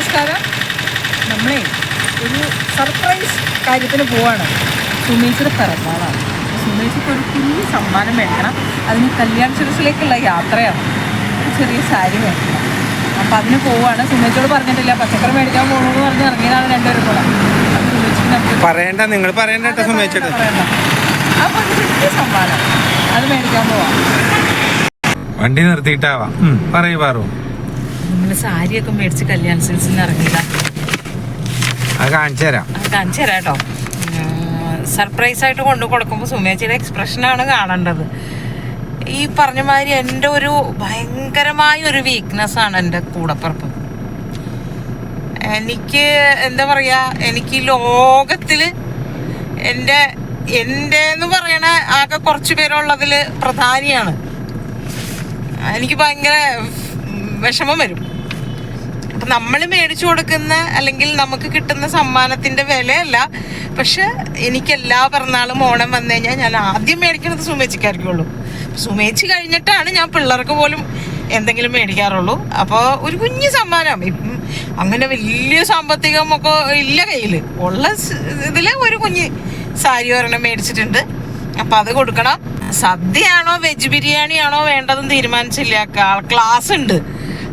നമസ്കാരം. നമ്മളെ ഒരു സർപ്രൈസ് കാര്യത്തിന് പോവാണ്. സുമേച്ചിയുടെ പിറന്നാളാണ്. സുമേച്ചിക്ക് ഒരു കുഞ്ഞു സമ്മാനം മേടിക്കണം. അതിന് കല്യാൺ സിൽസിലേക്കുള്ള യാത്രയാണ്. ഒരു ചെറിയ സാരി മേടിക്കണം. അപ്പം അതിന് പോവാണ്. സുമേച്ചിയോട് പറഞ്ഞിട്ടില്ല. പച്ചക്കറി മേടിക്കാൻ പോകണമെന്ന് പറഞ്ഞ് ഇറങ്ങിയതാണ് രണ്ടുപേരും കൂടെ. പറയണ്ട. നിങ്ങൾ പറയണ്ട കേട്ടോ പറയണ്ട. അപ്പം ചെറിയ സമ്മാനം. അത് മേടിക്കാൻ പോവാം. വണ്ടി നിർത്തിയിട്ടാവാം. പറയൂ പാറു. നമ്മൾ സാരിയൊക്കെ മേടിച്ച് കല്യാൺ സിൽസിൽ നിന്ന് ഇറങ്ങിയതാ. കാണിച്ചു തരാം. അത് കാണിച്ചു തരാം കേട്ടോ. സർപ്രൈസ് ആയിട്ട് കൊണ്ടു കൊടുക്കുമ്പോൾ സുമേച്ചിയുടെ എക്സ്പ്രഷനാണ് കാണേണ്ടത്. ഈ പറഞ്ഞ മാതിരി എന്റെ ഒരു ഭയങ്കരമായ ഒരു വീക്ക്നെസ് ആണ് എന്റെ കൂടപ്പുറപ്പ്. എനിക്ക് എന്താ പറയാ എനിക്ക് ലോകത്തിൽ ലോകത്തിൽ എന്റെ എന്റെ എന്ന് പറയണ ആകെ കുറച്ച് പേരുള്ളതിൽ പ്രധാനിയാണ്. എനിക്ക് ഭയങ്കര വിഷമം വരും. അപ്പം നമ്മൾ മേടിച്ചു കൊടുക്കുന്ന അല്ലെങ്കിൽ നമുക്ക് കിട്ടുന്ന സമ്മാനത്തിന്റെ വിലയല്ല. പക്ഷെ എനിക്ക് എല്ലാ പിറന്നാളും ഓണം വന്നു കഴിഞ്ഞാൽ ഞാൻ ആദ്യം മേടിക്കുന്നത് സുമേച്ചിക്കായിരിക്കുള്ളൂ സുമേച്ചി കഴിഞ്ഞിട്ടാണ് ഞാൻ പിള്ളേർക്ക് പോലും എന്തെങ്കിലും മേടിക്കാറുള്ളൂ. അപ്പോൾ ഒരു കുഞ്ഞു സമ്മാനം. ഇപ്പം അങ്ങനെ വലിയ സാമ്പത്തികമൊക്കെ ഇല്ല കയ്യിൽ ഉള്ള ഇതിൽ ഒരു കുഞ്ഞ് സാരി ഒരെണ്ണം മേടിച്ചിട്ടുണ്ട്. അപ്പം അത് കൊടുക്കണം. സദ്യയാണോ വെജ് ബിരിയാണി ആണോ വേണ്ടതെന്ന് തീരുമാനിച്ചില്ല. ക്ലാസ് ഉണ്ട്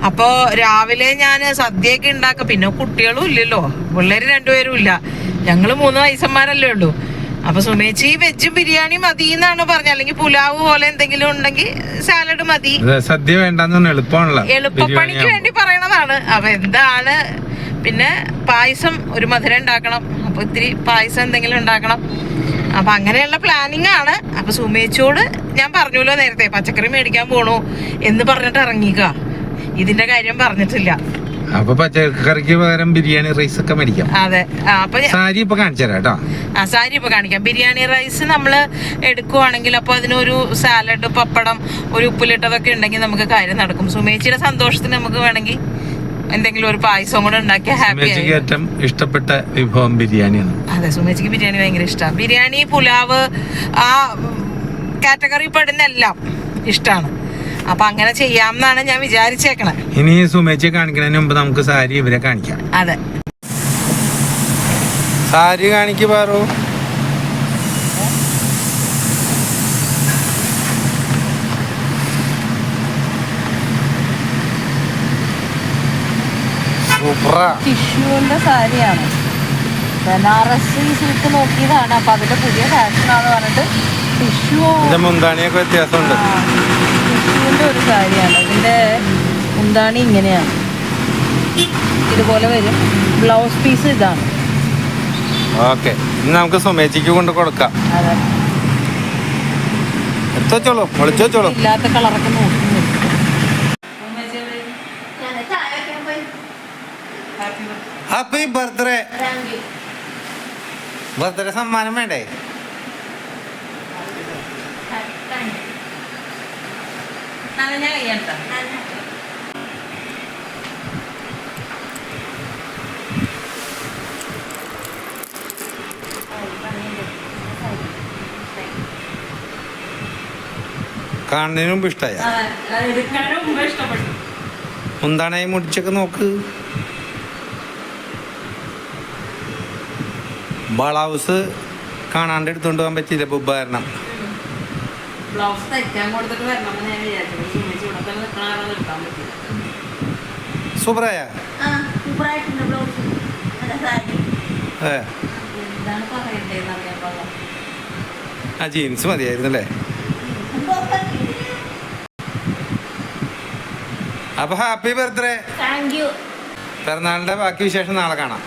അപ്പോൾ രാവിലെ ഞാൻ സദ്യയൊക്കെ ഉണ്ടാക്കുക പിന്നെ കുട്ടികളും ഇല്ലല്ലോ. പിള്ളേർ രണ്ടുപേരും ഇല്ല. ഞങ്ങൾ മൂന്ന് വയസ്സന്മാരല്ലേ ഉള്ളൂ. അപ്പൊ സുമേച്ചി വെജും ബിരിയാണി മതി എന്നാണ് പറഞ്ഞത്. അല്ലെങ്കിൽ പുലാവ് പോലെ എന്തെങ്കിലും ഉണ്ടെങ്കിൽ സാലഡ് മതി. സദ്യ വേണ്ടെന്ന് എളുപ്പമാണല്ലോ. എളുപ്പപ്പണിക്ക് വേണ്ടി പറയണതാണ്. അപ്പൊ എന്താണ്? പിന്നെ പായസം ഒരു മധുരം ഉണ്ടാക്കണം. അപ്പൊ ഇത്തിരി പായസം എന്തെങ്കിലും ഉണ്ടാക്കണം. അപ്പൊ അങ്ങനെയുള്ള പ്ലാനിങ് ആണ്. അപ്പൊ സുമേച്ചോട് ഞാൻ പറഞ്ഞല്ലോ നേരത്തെ പച്ചക്കറി മേടിക്കാൻ പോണു എന്ന് പറഞ്ഞിട്ട് ഇറങ്ങിക്ക ഇതിന്റെ കാര്യം പറഞ്ഞിട്ടില്ല. അപ്പൊ പച്ചക്കറിക്ക് പകരം ബിരിയാണി റൈസ് ഒക്കെ മേടിക്കാം. അതെ. അപ്പൊ സാരി ഇപ്പൊ കാണിച്ചു തരാം കേട്ടോ. ആ സാരി ഇപ്പൊ കാണിക്കാം. ബിരിയാണി റൈസ് നമ്മൾ എടുക്കുവാണെങ്കിൽ അപ്പൊ അതിനൊരു സാലഡ് പപ്പടം ഒരു ഉപ്പിലിട്ടതൊക്കെ ഉണ്ടെങ്കിൽ നമുക്ക് കാര്യം നടക്കും. സുമേച്ചിയുടെ സന്തോഷത്തിന് നമുക്ക് വേണമെങ്കിൽ എന്തെങ്കിലും ഒരു പായസം കൂടെ ഉണ്ടാക്കിയ ഹാപ്പി ഏറ്റവും ഇഷ്ടപ്പെട്ട വിഭവം ബിരിയാണിയാണ്. അതെ സുമേച്ചിക്ക് ബിരിയാണി ഭയങ്കര ഇഷ്ടമാണ് ബിരിയാണി പുലാവ് ആ കാറ്റഗറി പെടുന്ന എല്ലാം ഇഷ്ടമാണ് അപ്പൊ അങ്ങനെ ചെയ്യാമെന്നാണ് ഞാൻ വിചാരിച്ചേക്കണേ. ഇനി സുമേച്ചിയെ കാണിക്കുന്നതിന് മുമ്പ് നമുക്ക് സാരി ഇവരെ കാണിക്കാം. അതെ. സാരി കാണിക്ക് പാറു. സൂപ്പറാ. ടിഷ്യൂവിന്റെ സാരിയാണ്. ബനാറസ് സിൽക്ക് നോക്കിയതാണ്. അപ്പൊ അതിന്റെ പുതിയ ഫാഷനാന്ന് പറഞ്ഞിട്ട് ടിഷ്യൂ ഇതിന്റെ മുന്താണിയൊക്കെ വ്യത്യാസമുണ്ട്. ടിഷ്യൂവിന്റെ ഒരു കാര്യമാണ്. ഇതിന്റെ മുന്താണി ഇങ്ങനെയാണ്. ഇതുപോലെ വരും. ബ്ലൗസ് പീസ് ഇതാണ്. ഓക്കെ. ഇനി നമുക്ക് സുമേച്ചിക്ക് കൊണ്ട് കൊടുക്കാം. അതെ. ഇല്ലാത്ത കളറൊക്കെ ഹാപ്പി ബർത്ത്ഡേ. ബർത്ത്ഡേ സമ്മാനം വേണ്ടേ? ഞാൻ കഴിയണ്ട കാണുന്നതിന് മുമ്പ് ഇഷ്ടമായ മുന്താണി മുടിച്ചൊക്കെ നോക്ക്. ബ്ലൗസ് കാണാണ്ട് എടുത്തുകൊണ്ട് പോകാൻ പറ്റിയില്ല ഉപകരണം. ബ്ലൗസ് തയ്ക്കാൻ കൊടുത്തിട്ട് വരണം എന്ന് ഞാൻ വിചാരിച്ചു. സുമേച്ചി ഇവിടെ തന്നെ നിൽക്കണ എടുക്കാൻ പറ്റില്ല സൂപ്പറായ? ഏ എന്താണ് പറയണ്ടേന്ന് അറിയാൻ പാടില്ല. ആ ജീൻസ് മതിയായിരുന്നു അല്ലേ? അപ്പൊ ഹാപ്പി ബർത്ത്ഡേ. പിറന്നാളിന്റെ ബാക്കി വിശേഷം നാളെ കാണാം.